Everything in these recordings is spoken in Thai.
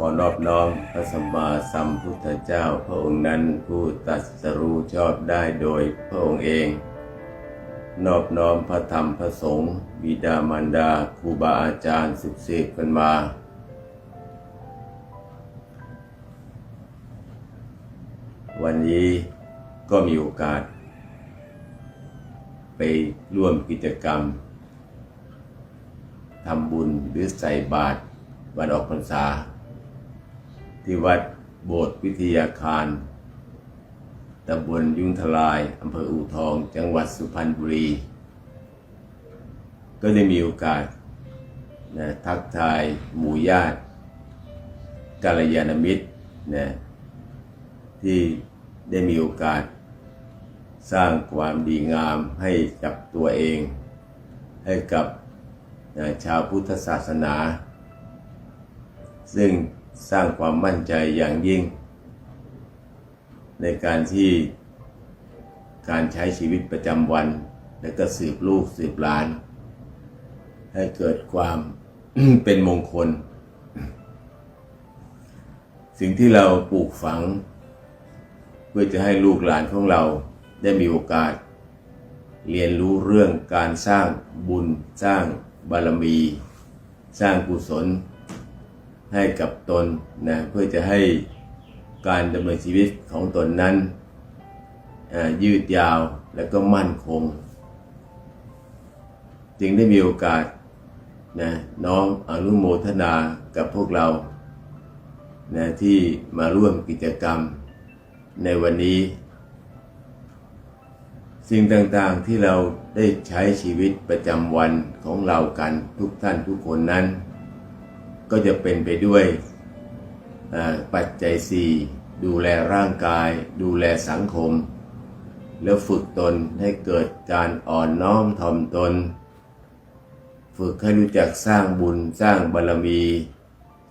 ขอนอบน้อมพระสัมมาสัมพุทธเจ้าพระองค์นั้นผู้ตรัสรู้ชอบได้โดยพระองค์เอง นอบน้อมพระธรรมพระสงฆ์บิดามารดาครูบาอาจารย์สืบสืบกันมา วันนี้ก็มีโอกาส ไปร่วมกิจกรรมทำบุญหรือใส่บาตรวันออกพรรษา ที่วัดโบสถ์วิทยาคารตำบลยุงทลายอำเภออู่ทอง จังหวัดสุพรรณบุรี ก็ได้มีโอกาสนะทักทายหมู่ญาติกาลยานมิตรนะที่ได้มีโอกาส สร้างความดีงามให้กับตัวเอง ให้กับนะชาวพุทธศาสนา ซึ่ง สร้างความมั่นใจอย่างยิ่ง ในการที่การใช้ชีวิตประจำวัน และก็สืบลูกสืบหลาน ให้เกิดความเป็นมงคล สิ่งที่เราปลูกฝัง เพื่อจะให้ลูกหลานของเราได้มีโอกาส เรียนรู้เรื่องการสร้างบุญ สร้างบารมี สร้างกุศล ให้กับตนนะเพื่อจะให้การดำเนินชีวิตของตนนั้นยืดยาวและก็มั่นคง จึงได้มีโอกาสนะน้องอนุโมทนากับพวกเรานะที่มาร่วมกิจกรรมในวันนี้ สิ่งต่างๆที่เราได้ใช้ชีวิตประจำวันของเรากันทุกท่านทุกคนนั้น ก็จะเป็นไปด้วยปัจจัยสี่ดูแลร่างกาย ดูแลสังคม แล้วฝึกตนให้เกิดการอ่อนน้อมถ่อมตน ฝึกให้รู้จักสร้างบุญสร้างบารมี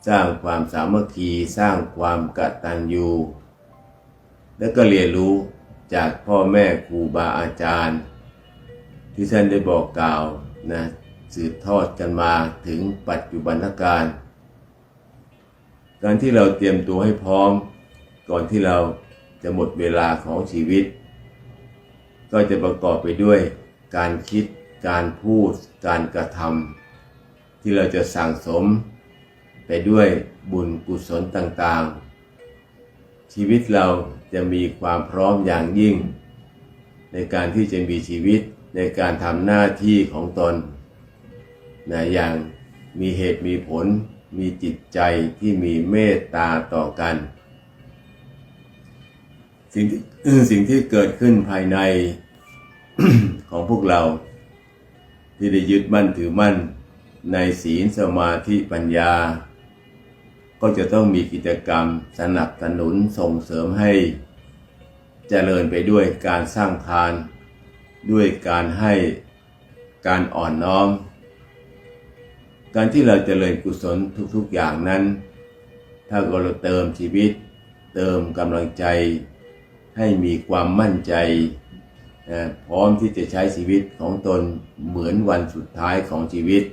สร้างความสามัคคีสร้างความกตัญญูแล้วก็เรียนรู้จากพ่อแม่ครูบาอาจารย์ ที่ท่านได้บอกกล่าวนะสืบทอดกันมาถึงปัจจุบันการ การที่เราเตรียมตัวให้พร้อม ก่อนที่เราจะหมดเวลาของชีวิต ก็จะประกอบไปด้วยการคิด การพูด การกระทำที่เราจะสั่งสม ไปด้วยบุญกุศลต่างๆ ชีวิตเราจะมีความพร้อมอย่างยิ่ง ในการที่จะมีชีวิตในการทำหน้าที่ของตนนะอย่างมีเหตุมีผล มีจิตใจที่มีเมตตาต่อกัน สิ่งที่สิ่งที่เกิดขึ้นภายในของพวกเรา ที่ได้ยึดมั่นถือมั่นในศีลสมาธิปัญญา ก็จะต้องมีกิจกรรมสนับสนุนส่งเสริมให้เจริญไปด้วยการสร้างทาน ด้วยการให้การอ่อนน้อม การที่เราจเจริญกุศลทุกๆอย่างนั้น ถ้าเราเติมชีวิต เติมกำลังใจ ให้มีความมั่นใจ พร้อมที่จะใช้ชีวิตของตนเหมือนวันสุดท้ายของชีวิต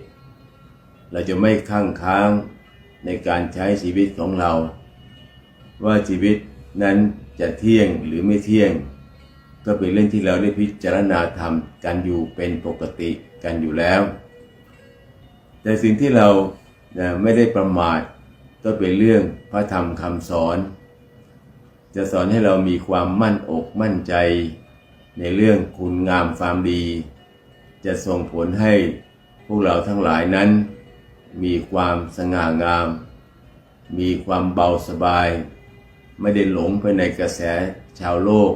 เราจะไม่ข้างค้างในการใช้ชีวิตของเรา ว่าชีวิตนั้นจะเที่ยงหรือไม่เที่ยง ก็เป็นเรื่องที่เราได้พิจารณาทำกันอยู่เป็นปกติกันอยู่แล้ว แต่สิ่งที่เรานะไม่ได้ประมาทก็เป็นเรื่องพระธรรมคำสอน จะสอนให้เรามีความมั่นอกมั่นใจ ในเรื่องคุณงามความดี จะส่งผลให้พวกเราทั้งหลายนั้น มีความสง่างาม มีความเบาสบาย ไม่ได้หลงไปในกระแสชาวโลก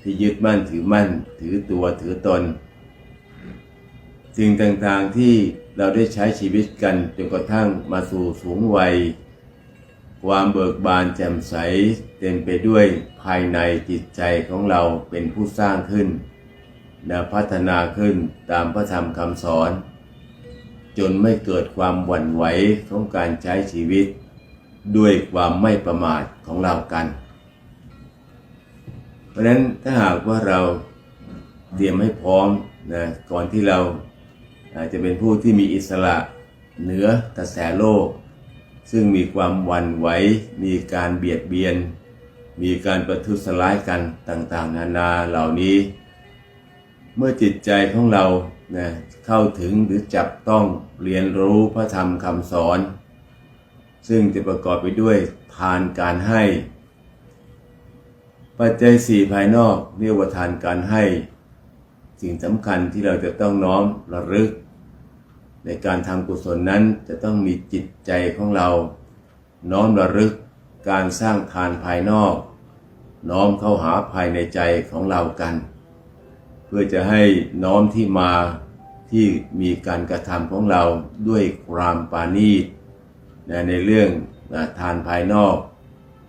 ที่ยึดมั่นถือมั่นถือตัวถือตน สิ่งต่างๆที่ เราได้ใช้ชีวิตกันจนกระทั่งมาสู่สูงวัย ความเบิกบานแจ่มใสเต็มไปด้วยภายในจิตใจของเราเป็นผู้สร้างขึ้นและพัฒนาขึ้นตามพระธรรมคำสอน จนไม่เกิดความหวั่นไหวของการใช้ชีวิต ด้วยความไม่ประมาทของเรากัน เพราะนั้นถ้าหากว่าเราเตรียมให้พร้อมนะก่อนที่เรา จะเป็นผู้ที่มีอิสระเหนือกระแสโลก ซึ่งมีความวันไหว มีการเบียดเบียน มีการประทุษร้ายกันต่างๆ นานาเหล่านี้ เมื่อจิตใจของเรานะเข้าถึงหรือจับต้องเรียนรู้พระธรรมคำสอน ซึ่งจะประกอบไปด้วยทานการให้ ปัจจัยสี่ภายนอกเรียกว่าทานการให้ สิ่งสำคัญที่เราจะต้องน้อมระลึก ในการทำกุศลนั้นจะต้องมีจิตใจของเรา น้อมระลึกการสร้างทานภายนอก น้อมเข้าหาภายในใจของเรากัน เพื่อจะให้น้อมที่มาที่มีการกระทำของเราด้วยความปราณีตในเรื่องทานภายนอก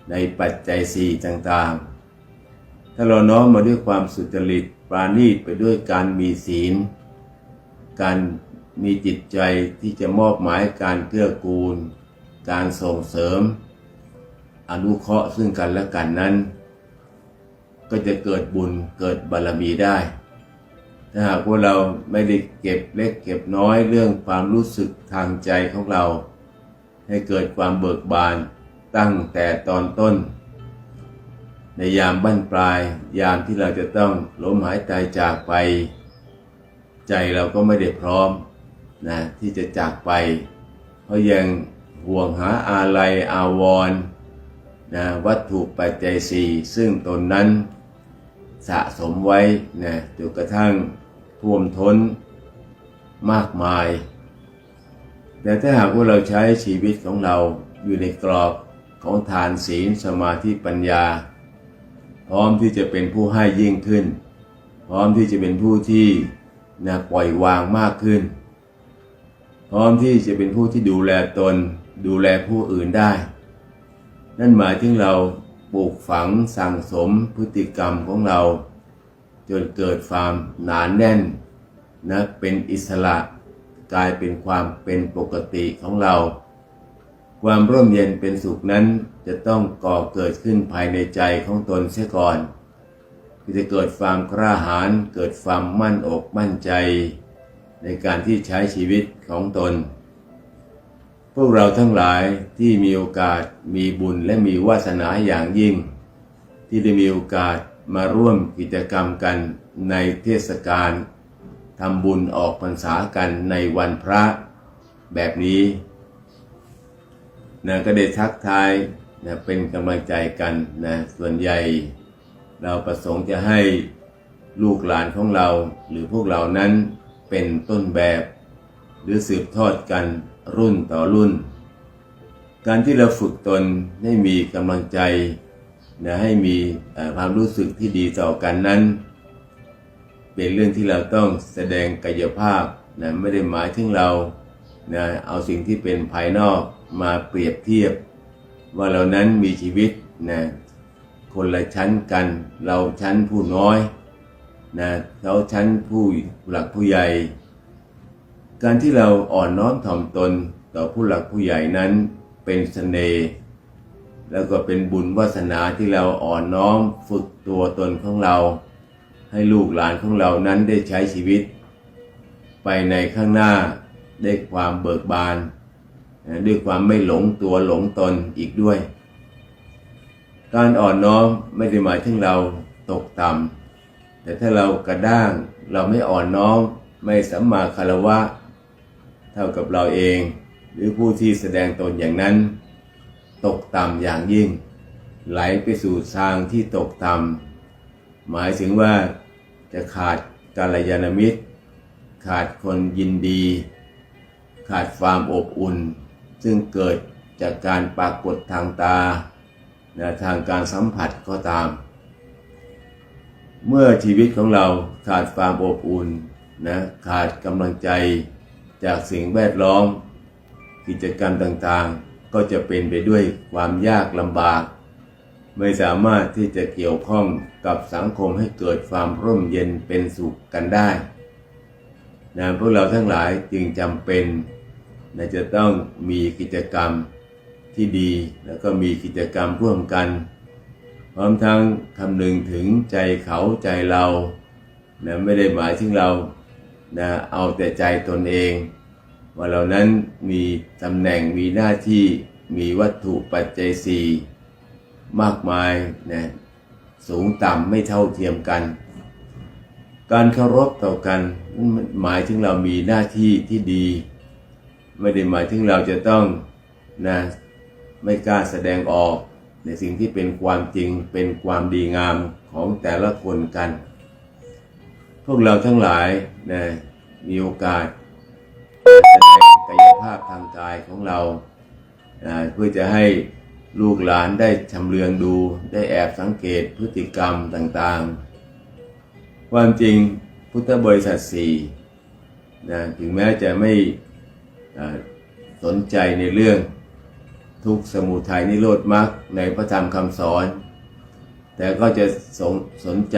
ในปัจจัยสี่ต่างๆ ถ้าเราน้อมมาด้วยความสุจริตปราณีตไปด้วยการมีศีล การ มีจิตใจที่จะมอบหมายการเกื้อกูล การส่งเสริม อนุเคราะห์ซึ่งกันและกันนั้น ก็จะเกิดบุญเกิดบารมีได้ ถ้าหากว่าเราไม่ได้เก็บเล็กเก็บน้อยเรื่องความรู้สึกทางใจของเรา ให้เกิดความเบิกบานตั้งแต่ตอนต้น ในยามบั้นปลาย ยามที่เราจะต้องล้มหายตายจากไป ใจเราก็ไม่ได้พร้อม นะที่จะจากไปเพราะยังห่วงหาอาลัยอาวรณ์นะวัตถุปัจจัยสี่ซึ่งตนนั้นสะสมไว้นะจนกระทั่งท่วมท้นมากมาย แต่ถ้าหากว่าเราใช้ชีวิตของเราอยู่ในกรอบของทานศีลสมาธิปัญญา พร้อมที่จะเป็นผู้ให้ยิ่งขึ้น พร้อมที่จะเป็นผู้ที่นะปล่อยวางมากขึ้น พร้อมที่จะเป็นผู้ที่ดูแลตน ดูแลผู้อื่นได้ นั่นหมายถึงเราปลูกฝังสั่งสมพฤติกรรมของเรา จนเกิดความหนานแน่นนะเป็นอิสระกลายเป็นความเป็นปกติของเรา ความร่มเย็นเป็นสุขนั้นจะต้องก่อเกิดขึ้นภายในใจของตนเสียก่อนคือจะเกิดความกล้าหาญเกิดความมั่นอกมั่นใจ ในการที่ใช้ชีวิตของตน พวกเราทั้งหลายที่มีโอกาสมีบุญและมีวาสนาอย่างยิ่ง ที่ได้มีโอกาสมาร่วมกิจกรรมกันในเทศกาลทำบุญออกพรรษากันในวันพระแบบนี้นะก็ได้ทักทายนะเป็นกำลังใจกันนะส่วนใหญ่ เราประสงค์จะให้ลูกหลานของเราหรือพวกเรานั้น เป็นต้นแบบ หรือสืบทอดกันรุ่นต่อรุ่น การที่เราฝึกตนให้มีกำลังใจนะให้มีความรู้สึกที่ดีต่อกันนั้น เป็นเรื่องที่เราต้องแสดงกายภาพนะไม่ได้หมายถึงเรานะเอาสิ่งที่เป็นภายนอกมาเปรียบเทียบ ว่าเรานั้นมีชีวิตนะคนละชั้นกัน เราชั้นผู้น้อย นะเขาชั้นผู้หลักผู้ใหญ่ การที่เราอ่อนน้อมถ่อมตนต่อผู้หลักผู้ใหญ่นั้นเป็นเสน่ห์แล้วก็เป็นบุญวาสนาที่เราอ่อนน้อมฝึกตัวตนของเรา ให้ลูกหลานของเรานั้นได้ใช้ชีวิต ไปในข้างหน้าได้ความเบิกบานด้วยความไม่หลงตัวหลงตนอีกด้วย การอ่อนน้อมไม่ได้หมายถึงเราตกต่ำ แต่ถ้าเรากระด้างเราไม่อ่อนน้อมไม่สัมมาคารวะ เท่ากับเราเอง หรือผู้ที่แสดงตนอย่างนั้น ตกต่ำอย่างยิ่ง ไหลไปสู่ทางที่ตกต่ำหมายถึงว่าจะขาดกาลยานมิตร ขาดคนยินดี ขาดความอบอุ่น ซึ่งเกิดจากการปรากฏทางตาและทางการสัมผัสก็ตาม เมื่อชีวิตของเราขาดความอบอุ่นนะขาดกำลังใจจากสิ่งแวดล้อม กิจกรรมต่างๆ ก็จะเป็นไปด้วยความยากลำบาก ไม่สามารถที่จะเกี่ยวข้องกับสังคมให้เกิดความร่มเย็นเป็นสุขกันได้นะพวกเราทั้งหลายจึงจำเป็นนะจะต้องมีกิจกรรมที่ดีแล้วก็มีกิจกรรมร่วมกัน พร้อมทั้งคำนึงถึงใจเขาใจเรานะไม่ได้หมายถึงเรานะเอาแต่ใจตนเอง ว่าเรานั้นมีตำแหน่งมีหน้าที่มีวัตถุปัจจัยสี่มากมายนะสูงต่ำไม่เท่าเทียมกัน การเคารพต่อกันมันหมายถึงเรามีหน้าที่ที่ดี ไม่ได้หมายถึงเราจะต้องนะไม่กล้าแสดงออก ในสิ่งที่เป็นความจริงเป็นความดีงามของแต่ละคนกัน พวกเราทั้งหลายนะมีโอกาสแสดงกายภาพทางกายของเรานะเพื่อจะให้ลูกหลานได้ชำเลืองดูได้แอบสังเกตพฤติกรรมต่างๆ ความจริงพุทธบริษัทสี่นะถึงแม้จะไม่สนใจในเรื่อง ทุกสมุทัยนิโรธมรรคในพระธรรมคำสอน แต่ก็จะสนสนใจ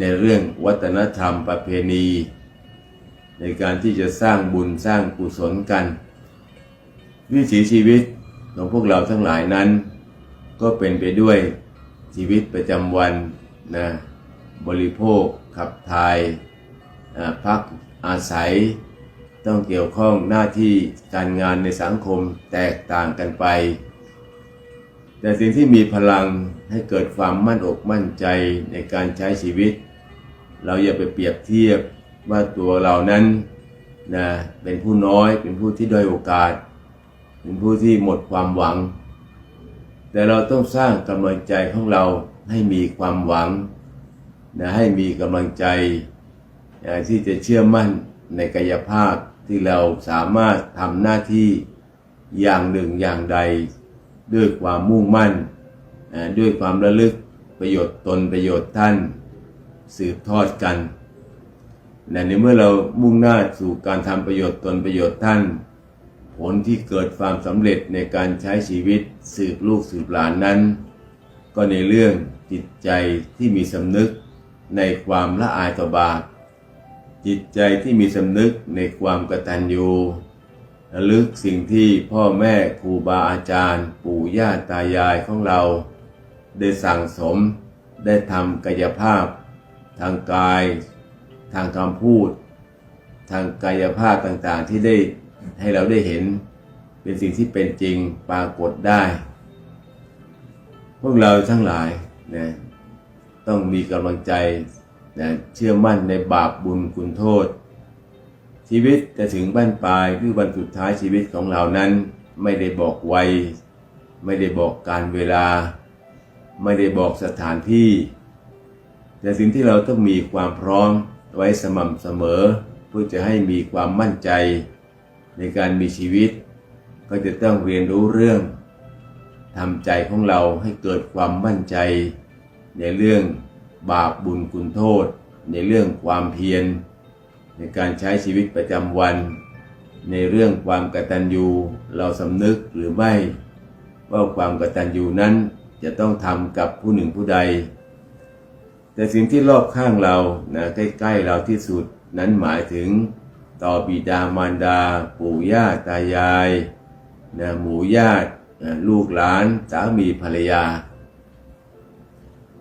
ในเรื่องวัฒนธรรมประเพณี ในการที่จะสร้างบุญสร้างกุศลกัน วิถีชีวิตของพวกเราทั้งหลายนั้น ก็เป็นไปด้วยชีวิตประจำวันนะบริโภคขับถ่ายพักอาศัยต้องเกี่ยวข้องหน้าที่การงานในสังคมแตกต่างกันไป แต่สิ่งที่มีพลังให้เกิดความมั่นอกมั่นใจในการใช้ชีวิต เราอย่าไปเปรียบเทียบว่าตัวเรานั้นนะเป็นผู้น้อย เป็นผู้ที่ด้อยโอกาส เป็นผู้ที่หมดความหวัง แต่เราต้องสร้างกำลังใจของเราให้มีความหวังนะให้มีกำลังใจนะที่จะเชื่อมั่นในกายภาพที่เราสามารถทำหน้าที่อย่างหนึ่งอย่างใด ด้วยความมุ่งมั่น ด้วยความระลึกประโยชน์ตนประโยชน์ท่านสืบทอดกันนะในเมื่อเรามุ่งหน้าสู่การทำประโยชน์ตนประโยชน์ท่าน ผลที่เกิดความสำเร็จในการใช้ชีวิตสืบลูกสืบหลานนั้น ก็ในเรื่องจิตใจที่มีสำนึกในความละอายต่อบาปจิตใจที่มีสำนึกในความกตัญญู ระลึกสิ่งที่พ่อแม่ครูบาอาจารย์ ปู่ย่าตายายของเรา ได้สั่งสมได้ทำกายภาพ ทางกาย ทางคำพูด ทางกายภาพต่างๆ ที่ได้ให้เราได้เห็นเป็นสิ่งที่เป็นจริงปรากฏได้ พวกเราทั้งหลายนะต้องมีกำลังใจนะเชื่อมั่นในบาปบุญคุณโทษ ชีวิตจะถึงบ้านปลายหรือวันสุดท้ายชีวิตของเรานั้น ไม่ได้บอกวัย ไม่ได้บอกการเวลา ไม่ได้บอกสถานที่ แต่สิ่งที่เราต้องมีความพร้อมไว้สม่ำเสมอ เพื่อจะให้มีความมั่นใจในการมีชีวิต ก็จะต้องเรียนรู้เรื่องทำใจของเราให้เกิดความมั่นใจ ในเรื่องบาปบุญคุณโทษ ในเรื่องความเพียร ในการใช้ชีวิตประจำวัน ในเรื่องความกตัญญูเราสำนึกหรือไม่ ว่าความกตัญญูนั้นจะต้องทำกับผู้หนึ่งผู้ใด แต่สิ่งที่รอบข้างเรานะใกล้ๆเราที่สุดนั้นหมายถึงต่อบิดามารดา ปู่ย่าตายายนะหมู่ญาตินะลูกหลานสามีภรรยา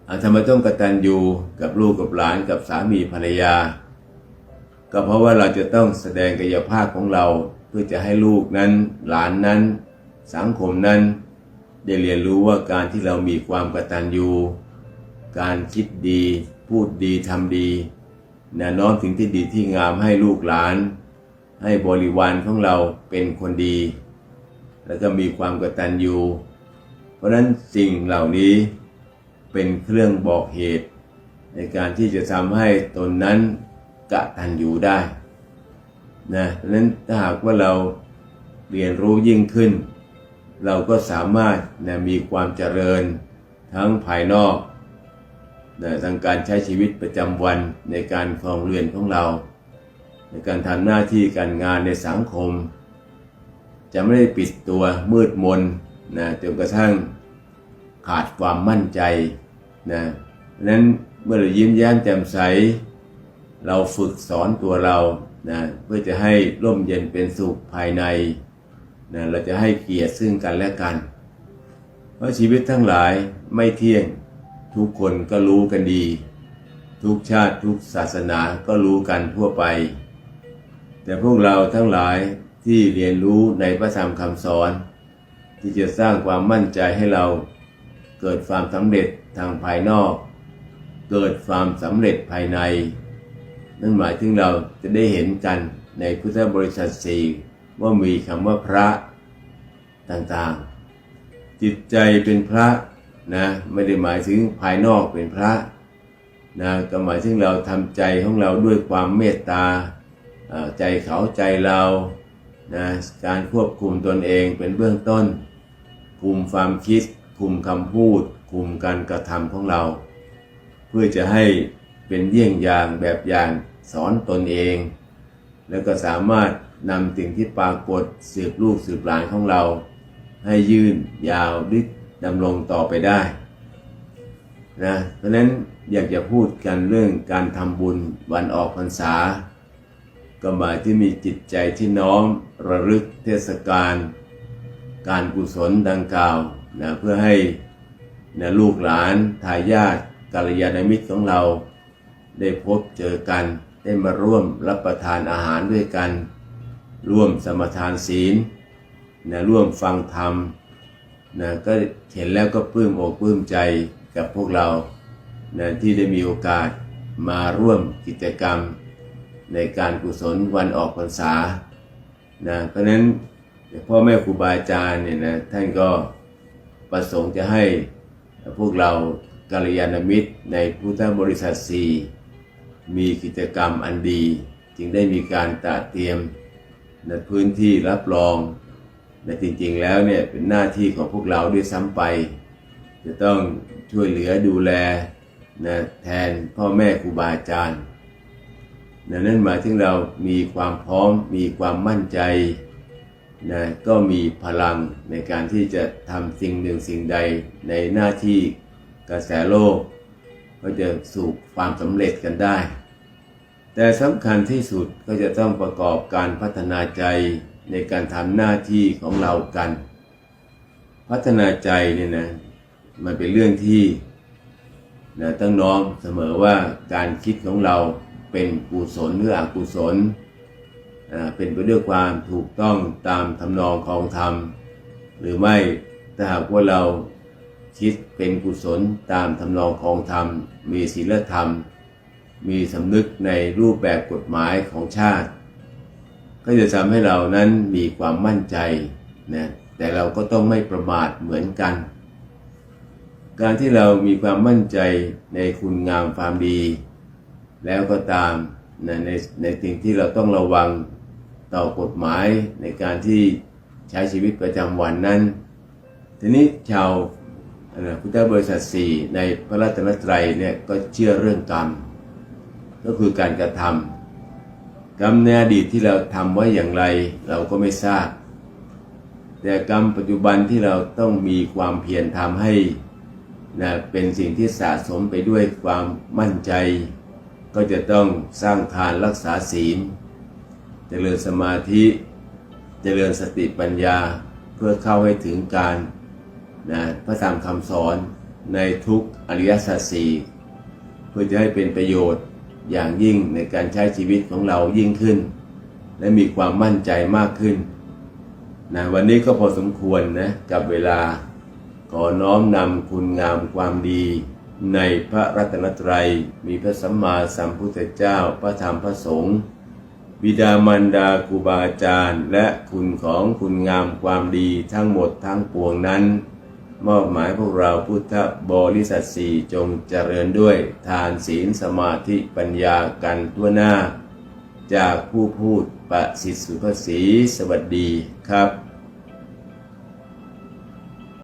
อาทำไมต้องกตัญญูกับลูกกับหลานกับสามีภรรยา ก็เพราะว่าเราจะต้องแสดงกายภาพของเราเพื่อจะให้ลูกนั้น หลานนั้น สังคมนั้น ได้เรียนรู้ว่าการที่เรามีความกตัญญูการคิดดี พูดดีทำดีแนะน้อมสิ่งที่ดีที่งามให้ลูกหลาน ให้บริวารของเราเป็นคนดี แล้วก็มีความกตัญญูเพราะนั้นสิ่งเหล่านี้เป็นเครื่องบอกเหตุ ในการที่จะทำให้ตนนั้น กะตัญญูได้นะเพราะฉะนั้นถ้าหากว่าเราเรียนรู้ยิ่งขึ้น เราก็สามารถนะมีความเจริญทั้งภายนอกนะทางการใช้ชีวิตประจำวันในการครองเรือนของเรา ในการทำหน้าที่การงานในสังคม จะไม่ได้ปิดตัวมืดมนนะจนกระทั่งขาดความมั่นใจนะนั้นเมื่อเรายิ้มแย้มแจ่มใส เราฝึกสอนตัวเรานะเพื่อจะให้ร่มเย็นเป็นสุขภายในนะเราจะให้เกียรติซึ่งกันและกัน เพราะชีวิตทั้งหลายไม่เที่ยงทุกคนก็รู้กันดี ทุกชาติทุกศาสนาก็รู้กันทั่วไป แต่พวกเราทั้งหลายที่เรียนรู้ในพระธรรมคำสอน ที่จะสร้างความมั่นใจให้เราเกิดความสำเร็จทางภายนอก เกิดความสำเร็จภายใน นั่นหมายถึงเราจะได้เห็นกันในพุทธบริษัทสี่ว่ามีคำว่าพระต่างๆ จิตใจเป็นพระนะไม่ได้หมายถึงภายนอกเป็นพระนะก็หมายถึงเราทำใจของเราด้วยความเมตตาใจเขาใจเรานะการควบคุมตนเองเป็นเบื้องต้น คุมความคิด คุมคำพูด คุมการกระทำของเรา เพื่อจะให้เป็นเยี่ยงอย่างแบบอย่าง สอนตนเอง แล้วก็สามารถนำสิ่งที่ปรากฏสืบลูกสืบหลานของเรา ให้ยืนยาวดิดำรงต่อไปได้นะเพราะฉะนั้นอยากจะพูดกันเรื่องการทำบุญวันออกพรรษา ก็หมายที่มีจิตใจที่น้อมระลึกเทศกาลการกุศลดังกล่าวนะเพื่อให้นะลูกหลานทายาทกัลยาณมิตรของเราได้พบเจอกัน ได้มาร่วมรับประทานอาหารด้วยกัน ร่วมสมทานศีลนะร่วมฟังธรรมนะก็เห็นแล้วก็ปลื้มอกปลื้มใจกับพวกเรานะที่ได้มีโอกาสมาร่วมกิจกรรม ในการกุศลวันออกพรรษานะเพราะนั้นพ่อแม่ครูบาอาจารย์เนี่ยนะท่านก็ประสงค์จะให้พวกเรากัลยาณมิตรในพุทธบริษัทสี่ มีกิจกรรมอันดี จึงได้มีการตระเตรียมในพื้นที่รับรองแต่จริงๆแล้วเนี่ยเป็นหน้าที่ของพวกเราด้วยซ้ำไป จะต้องช่วยเหลือดูแลนะแทนพ่อแม่ครูบาอาจารย์นั่นหมายถึงเรามีความพร้อมมีความมั่นใจนะก็มีพลังในการที่จะทำสิ่งหนึ่งสิ่งใดในหน้าที่กระแสโลก ก็จะสู่ความสำเร็จกันได้ แต่สำคัญที่สุดก็จะต้องประกอบการพัฒนาใจในการทำหน้าที่ของเรากัน พัฒนาใจเนี่ยนะมันเป็นเรื่องที่นะต้องน้อมเสมอว่าการคิดของเราเป็นกุศลหรืออกุศลเป็นไปด้วยความถูกต้องตามทำนองของธรรม หรือไม่ถ้าหากว่าเราคิดเป็นกุศลตามทำนองของธรรม มีศีลธรรม มีสำนึกในรูปแบบกฎหมายของชาติ ก็จะทำให้เรานั้นมีความมั่นใจนะแต่เราก็ต้องไม่ประมาทเหมือนกัน การที่เรามีความมั่นใจในคุณงามความดี แล้วก็ตามนะในในสิ่งที่เราต้องระวังต่อกฎหมายในการที่ใช้ชีวิตประจำวันนั้น ทีนี้ชาวพุทธบริษัทสี่ในพระรัตนตรัยเนี่ยก็เชื่อเรื่องกรรม ก็คือการกระทำกรรมในอดีตที่เราทำไว้อย่างไร เราก็ไม่ทราบ แต่กรรมปัจจุบันที่เราต้องมีความเพียรทำให้นะเป็นสิ่งที่สะสมไปด้วยความมั่นใจ ก็จะต้องสร้างทานรักษาศีล เจริญสมาธิเจริญสติปัญญาเพื่อเข้าให้ถึงการนะพระธรรมคำสอนในทุกอริยสัจสี่เพื่อจะให้เป็นประโยชน์ อย่างยิ่งในการใช้ชีวิตของเรายิ่งขึ้น และมีความมั่นใจมากขึ้นนะวันนี้ก็พอสมควรนะกับเวลาขอน้อมนำคุณงามความดี ในพระรัตนตรัย มีพระสัมมาสัมพุทธเจ้าพระธรรมพระสงฆ์บิดามารดาครูบาอาจารย์ และคุณของคุณงามความดีทั้งหมดทั้งปวงนั้น มอบหมายพวกเราพุทธบริษัทสี่จงเจริญด้วย ทานศีลสมาธิปัญญากันตัวหน้า จากผู้พูดประสิทธิสุภาษีสวัสดีครับ